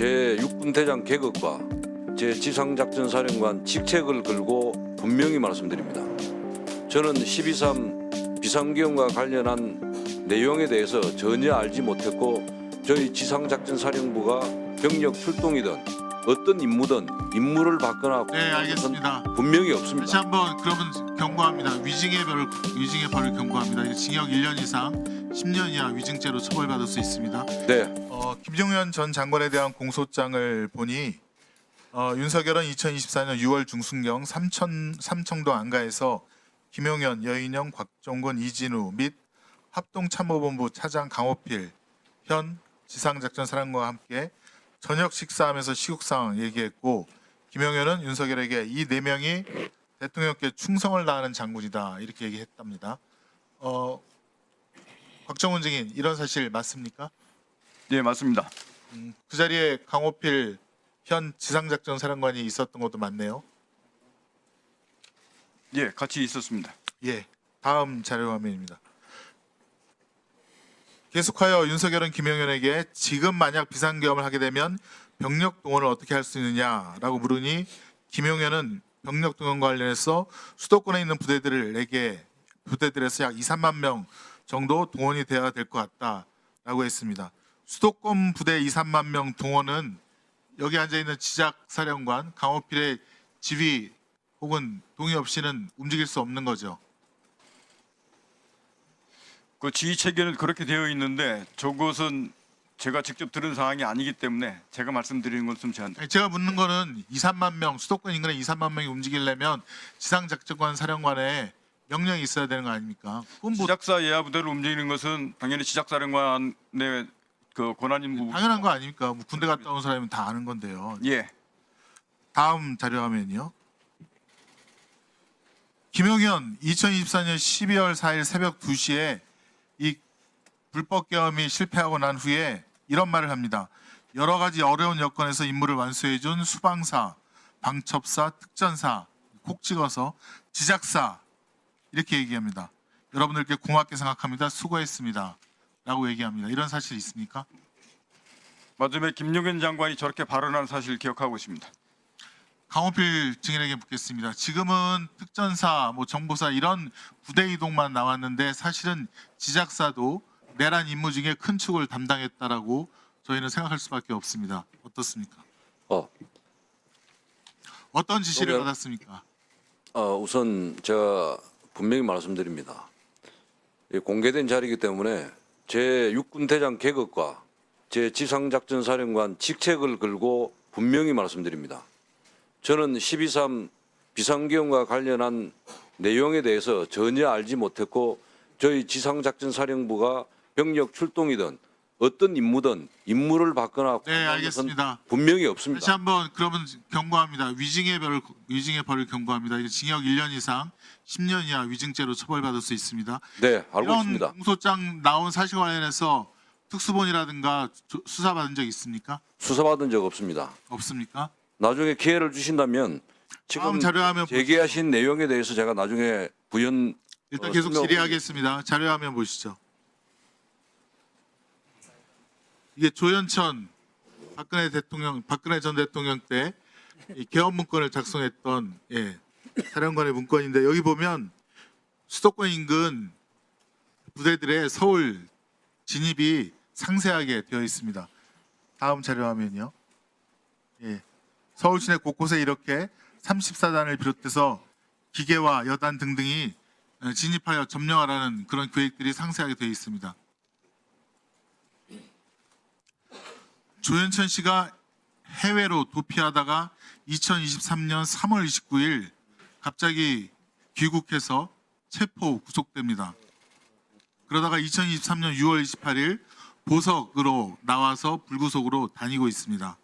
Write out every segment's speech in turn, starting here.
제 육군 대장 계급과 제 지상작전사령관 직책을 걸고 분명히 말씀드립니다. 저는 12.3 비상기험과 관련한 내용에 대해서 전혀 알지 못했고 저희 지상작전사령부가 병력 출동이든 어떤 임무든 임무를 받거나 네, 알겠습니다. 분명히 다시 없습니다. 한번 그러면 경고합니다. 위증의 벌 위증의 벌을 경고합니다. 징역 1년 이상 10년 이하 위증죄로 처벌받을 수 있습니다. 네, 어, 김종현 전 장관에 대한 공소장을 보니 어, 윤석열은 2024년 6월 중순경 삼천 삼청도 안가에서 김용현, 여인영, 곽종건, 이진우 및 합동참모본부 차장 강호필 현 지상작전 사령관과 함께 저녁 식사하면서 시국 상황 얘기했고 김용현은 윤석열에게 이 네 명이 대통령께 충성을 다하는 장군이다 이렇게 얘기했답니다. 어, 곽정훈 증인 이런 사실 맞습니까? 예, 맞습니다. 그 자리에 강호필 현 지상작전 사령관이 있었던 것도 맞네요. 예, 같이 있었습니다. 예. 다음 자료 화면입니다. 계속하여 윤석열은 김영현에게 지금 만약 비상계엄을 하게 되면 병력 동원을 어떻게 할 수 있느냐라고 물으니 김용현은 병력 동원 관련해서 수도권에 있는 부대들에게 부대들에서 약 2, 3만 명 정도 동원이 되어야 될 것 같다라고 했습니다. 수도권 부대 2, 3만 명 동원은 여기 앉아 있는 지작 사령관 강호필의 지휘 혹은 동의 없이는 움직일 수 없는 거죠. 그 지휘 체계는 그렇게 되어 있는데 저것은 제가 직접 들은 사항이 아니기 때문에 제가 말씀드리는 것은 제한. 아니, 제가 묻는 거는 2, 3만 명 수도권 인근에 2, 3만 명이 움직이려면 지상 작전관 사령관에 명령이 있어야 되는 거 아닙니까? 그건 뭐 지작사 예하 부대를 움직이는 것은 당연히 지작사령관의 그 권한인 부분. 당연한 거 아닙니까? 뭐 군대 갔다 온 사람은 다 아는 건데요. 예, 다음 자료 화면이요. 김용현 2024년 12월 4일 새벽 2시에 이 불법 계엄이 실패하고 난 후에 이런 말을 합니다. 여러 가지 어려운 여건에서 임무를 완수해 준 수방사, 방첩사, 특전사 콕 찍어서 지작사 이렇게 얘기합니다. 여러분들께 고맙게 생각합니다. 수고했습니다. 라고 얘기합니다. 이런 사실 있습니까? 맞음에 김용현 장관이 저렇게 발언한 사실 기억하고 있습니다. 강호필 증인에게 묻겠습니다. 지금은 특전사, 뭐 정보사 이런 부대 이동만 나왔는데 사실은 지작사도 내란 임무 중에 큰 축을 담당했다라고 저희는 생각할 수밖에 없습니다. 어떻습니까? 어, 어떤 지시를 그러면- 받았습니까? 어, 우선 제가 분명히 말씀드립니다. 이 공개된 자리이기 때문에 제 육군 대장 계급과 제 지상작전사령관 직책을 걸고 분명히 말씀드립니다. 저는 12.3 비상기험과 관련한 내용에 대해서 전혀 알지 못했고 저희 지상작전사령부가 병력 출동이든 어떤 임무든 임무를 받거나 네, 알겠습니다. 분명히 없습니다. 다시 한번 그러면 경고합니다. 위증의 벌 위증의 벌을 경고합니다. 이제 징역 1년 이상 10년 이하 위증죄로 처벌받을 수 있습니다. 네, 알고 이런 있습니다. 공소장 나온 사실 관련해서 특수본이라든가 조- 수사받은 적 있습니까? 수사받은 적 없습니다. 없습니까? 나중에 기회를 주신다면 지금 다음 자료화면 제기하신 내용에 대해서 제가 나중에 부연 일단 어, 계속 설명- 질의하겠습니다. 자료 화면 보시죠. 이게 조현천 박근혜 대통령, 박근혜 전 대통령 때이 개헌 문건을 작성했던 예, 사령관의 문건인데 여기 보면 수도권 인근 부대들의 서울 진입이 상세하게 되어 있습니다. 다음 자료 화면이요. 예, 서울 시내 곳곳에 이렇게 34단을 비롯해서 기계와 여단 등등이 어, 진입하여 점령하라는 그런 계획들이 상세하게 되어 있습니다. 조현천 씨가 해외로 도피하다가 2023년 3월 29일 갑자기 귀국해서 체포 구속됩니다. 그러다가 2023년 6월 28일 보석으로 나와서 불구속으로 다니고 있습니다.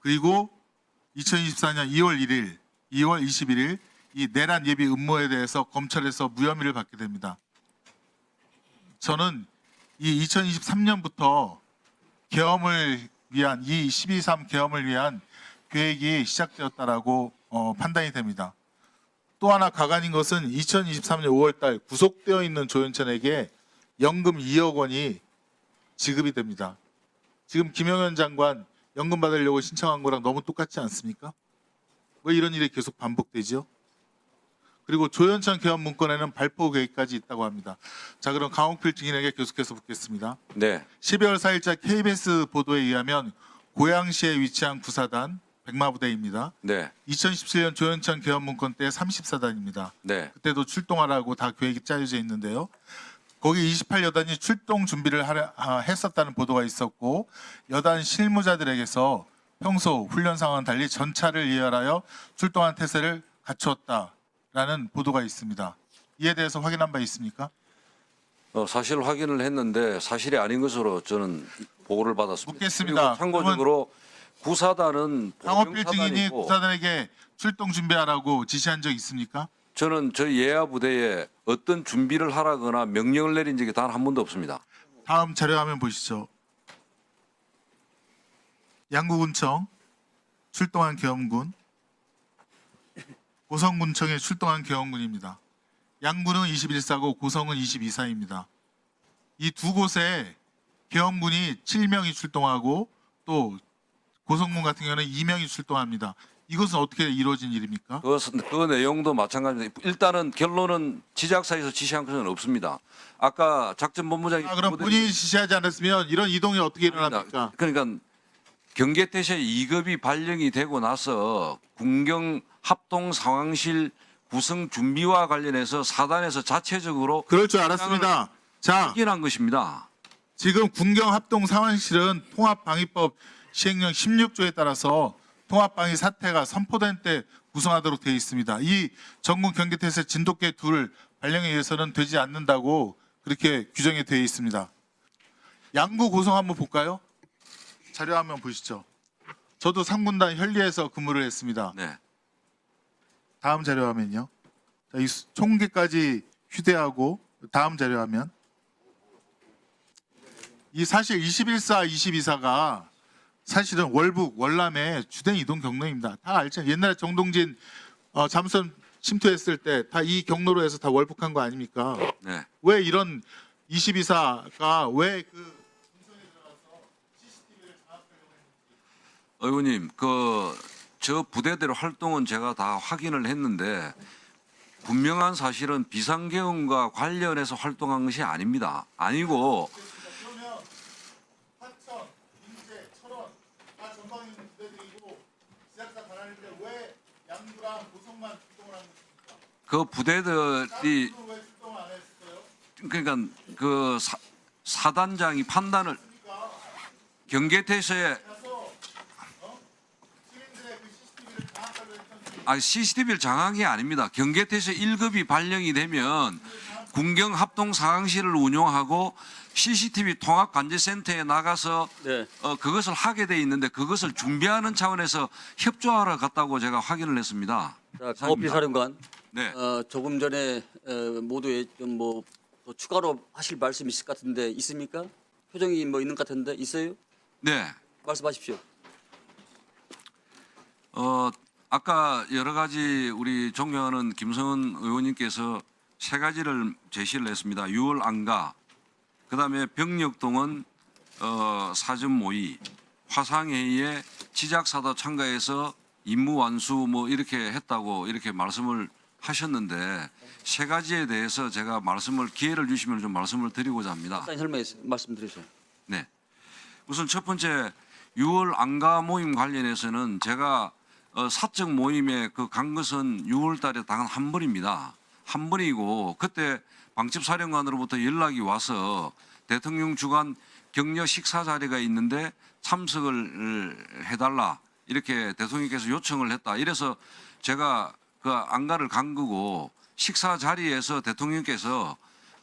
그리고 2024년 2월 1일, 2월 21일 이 내란 예비 음모에 대해서 검찰에서 무혐의를 받게 됩니다. 저는 이 2023년부터 계엄을 위한 이 12.3 계엄을 위한 계획이 시작되었다라고 어, 판단이 됩니다. 또 하나 가관인 것은 2023년 5월달 구속되어 있는 조현천에게 연금 2억 원이 지급이 됩니다. 지금 김영현 장관 연금 받으려고 신청한 거랑 너무 똑같지 않습니까? 왜 이런 일이 계속 반복되죠? 그리고 조현천 개헌 문건에는 발포 계획까지 있다고 합니다. 자, 그럼 강홍필 증인에게 계속해서 묻겠습니다. 네, 12월 4일자 KBS 보도에 의하면 고양시에 위치한 구사단 백마부대입니다. 네, 2017년 조현천 개헌 문건 때 34단입니다. 네, 그때도 출동하라고 다 계획이 짜여져 있는데요. 거기 28여단이 출동 준비를 하려, 아, 했었다는 보도가 있었고 여단 실무자들에게서 평소 훈련 상황 달리 전차를 예열하여 출동한 태세를 갖추었다 라는 보도가 있습니다. 이에 대해서 확인한 바 있습니까? 어, 사실 확인을 했는데 사실이 아닌 것으로 저는 보고를 받았습니다. 묻겠습니다. 그리고 참고적으로 구사단은 보병사단이고 구사단에게 출동 준비하라고 지시한 적 있습니까? 저는 저희 예하 부대에 어떤 준비를 하라거나 명령을 내린 적이 단 한 번도 없습니다. 다음 자료화면 보시죠. 양구군청 출동한 계엄군, 고성군청에 출동한 계엄군입니다. 양구는 21사고 고성은 22사입니다. 이 두 곳에 계엄군이 7명이 출동하고 또 고성군 같은 경우는 2명이 출동합니다. 이것은 어떻게 이루어진 일입니까? 그것은 그 내용도 마찬가지입니다. 일단은 결론은 지작사에서 지시한 것은 없습니다. 아까 작전본부장이 아, 그럼 본인이 지시하지 않았으면 이런 이동이 어떻게 일어납니까? 그러니까 경계태세 2급이 발령이 되고 나서 군경 합동 상황실 구성 준비와 관련해서 사단에서 자체적으로 그럴 줄 알았습니다. 자, 확인한 것입니다. 지금 군경 합동 상황실은 통합방위법 시행령 16조에 따라서 통합방위 사태가 선포된 때 구성하도록 되어 있습니다. 이 전국 경계태세 진돗개 둘 발령에 의해서는 되지 않는다고 그렇게 규정이 되어 있습니다. 양구 고성 한번 볼까요? 자료 한번 보시죠. 저도 3군단 현리에서 근무를 했습니다. 네. 다음 자료 화면요. 자, 이 수- 총기까지 휴대하고 다음 자료 화면. 이 사실 21사, 22사가 사실은 월북, 월남의 주된 이동 경로입니다. 다 알죠. 옛날에 정동진 어, 잠수선 침투했을 때 다 이 경로로 해서 다 월북한 거 아닙니까? 네. 왜 이런 22사가 왜그 의원님, 그 저 부대대로 활동은 제가 다 확인을 했는데 분명한 사실은 비상계엄과 관련해서 활동한 것이 아닙니다. 아니고? 그 부대들이? 그러니까 그 사, 사단장이 판단을 경계태세에 가서 어? 시민들의 그 CCTV를 장악하려 CCTV를 장악이 아닙니다. 경계태세 1급이 발령이 되면 군경 합동 상황실을 운용하고 CCTV 통합 관제센터에 나가서 네. 어, 그것을 하게 돼 있는데 그것을 준비하는 차원에서 협조하러 갔다고 제가 확인을 했습니다. 자, 강호필 사령관, 네. 어, 조금 전에 어, 모두에 좀뭐 또 추가로 하실 말씀 있을 것 같은데 있습니까? 표정이 뭐 있는 것 같은데 있어요? 네. 말씀하십시오. 어, 아까 여러 가지 우리 존경하는 김성은 의원님께서 세 가지를 제시를 했습니다. 6월 안가, 그 다음에 병력동은 어, 사전 모의, 화상회의에 지작사도 참가해서 임무 완수 뭐 이렇게 했다고 이렇게 말씀을 하셨는데 세 가지에 대해서 제가 말씀을 기회를 주시면 좀 말씀을 드리고자 합니다. 설명해 말씀드리세요. 네. 우선 첫 번째 6월 안가 모임 관련해서는 제가 어, 사적 모임에 그간 것은 6월 달에 단한 번입니다. 한 번이고 그때 방첩 사령관으로부터 연락이 와서 대통령 주관 격려 식사 자리가 있는데 참석을 해달라 이렇게 대통령께서 요청을 했다. 이래서 제가 그 안가를 간 거고 식사 자리에서 대통령께서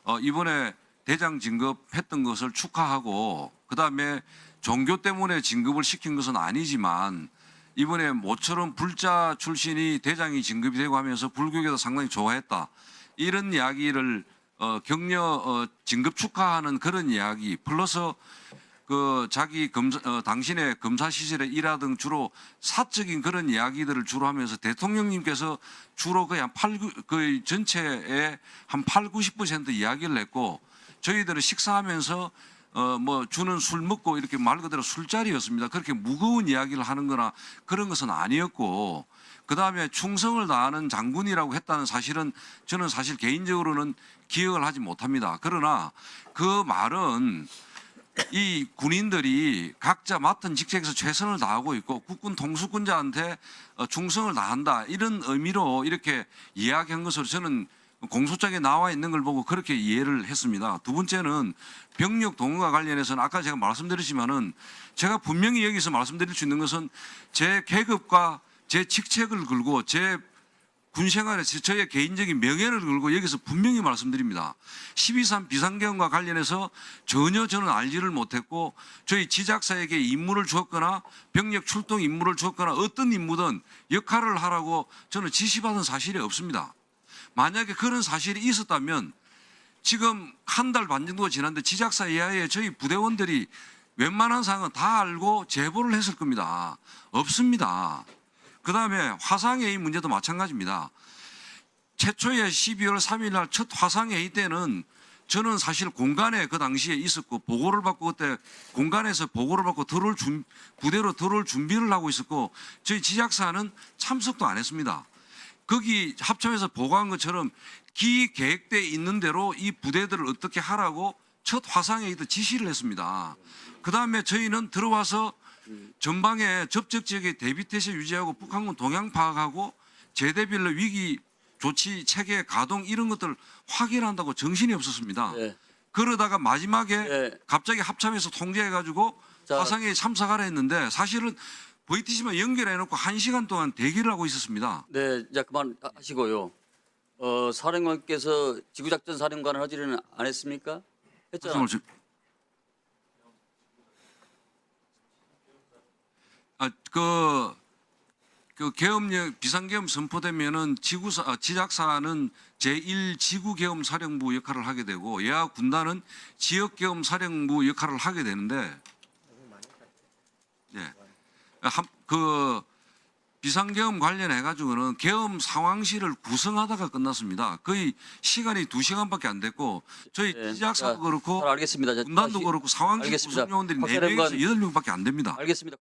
어, 이번에 대장 진급했던 것을 축하하고 그 다음에 종교 때문에 진급을 시킨 것은 아니지만 이번에 모처럼 불자 출신이 대장이 진급이 되고 하면서 불교계도 상당히 좋아했다. 이런 이야기를 어, 격려 어, 진급 축하하는 그런 이야기 플러스 그 자기 검사 어, 당신의 검사 시절에 일하던 주로 사적인 그런 이야기들을 주로 하면서 대통령님께서 주로 거의 한8그 전체의 한 8, 90% 이야기를 했고 저희들은 식사하면서 어 뭐 주는 술 먹고 이렇게 말 그대로 술자리였습니다. 그렇게 무거운 이야기를 하는 거나 그런 것은 아니었고 그 다음에 충성을 다하는 장군이라고 했다는 사실은 저는 사실 개인적으로는 기억을 하지 못합니다. 그러나 그 말은 이 군인들이 각자 맡은 직책에서 최선을 다하고 있고 국군 통수권자한테 어, 충성을 다한다 이런 의미로 이렇게 이야기한 것으로 저는 공소장에 나와 있는 걸 보고 그렇게 이해를 했습니다. 두 번째는 병력 동원과 관련해서는 아까 제가 말씀드렸지만은 제가 분명히 여기서 말씀드릴 수 있는 것은 제 계급과 제 직책을 걸고 제 군생활에서 저의 개인적인 명예를 걸고 여기서 분명히 말씀드립니다. 12.3 비상계엄과 관련해서 전혀 저는 알지를 못했고 저희 지작사에게 임무를 주었거나 병력 출동 임무를 주었거나 어떤 임무든 역할을 하라고 저는 지시받은 사실이 없습니다. 만약에 그런 사실이 있었다면 지금 한 달 반 정도가 지났는데 지작사 이하의 저희 부대원들이 웬만한 사항은 다 알고 제보를 했을 겁니다. 없습니다. 그 다음에 화상회의 문제도 마찬가지입니다. 최초의 12월 3일 날 첫 화상회의 때는 저는 사실 공간에 그 당시에 있었고 보고를 받고 그때 공간에서 보고를 받고 들어올 준, 부대로 들어올 준비를 하고 있었고 저희 지작사는 참석도 안 했습니다. 거기 합참에서 보고한 것처럼 기 계획돼 있는 대로 이 부대들을 어떻게 하라고 첫 화상회의 때 지시를 했습니다. 그 다음에 저희는 들어와서 전방에 접촉 지역의 대비 태세 유지하고 북한군 동향 파악하고 제대별로 위기 조치 체계 가동 이런 것들을 확인한다고 정신이 없었습니다. 예. 그러다가 마지막에 예. 갑자기 합참에서 통제해가지고 자. 화상회의 참석하라 했는데 사실은 VTC만 연결해놓고 한 시간 동안 대기를 하고 있었습니다. 네, 이제 그만 하시고요. 어, 사령관께서 지구작전 사령관을 하지는 안 했습니까? 했잖아. 말씀을 주- 아, 그, 그 계엄령 비상계엄 선포되면은 지구사 아, 지작사는 제1 지구계엄 사령부 역할을 하게 되고 예하 군단은 지역계엄 사령부 역할을 하게 되는데 예. 한, 그 비상계엄 관련해 가지고는 계엄 상황실을 구성하다가 끝났습니다. 거의 시간이 두 시간밖에 안 됐고 저희 네, 지작사도 자, 그렇고 잘 알겠습니다. 자, 군단도 그렇고 상황실 알겠습니다. 구성 요원들이 박 4명에서 사령관. 8명밖에 안 됩니다. 알겠습니다.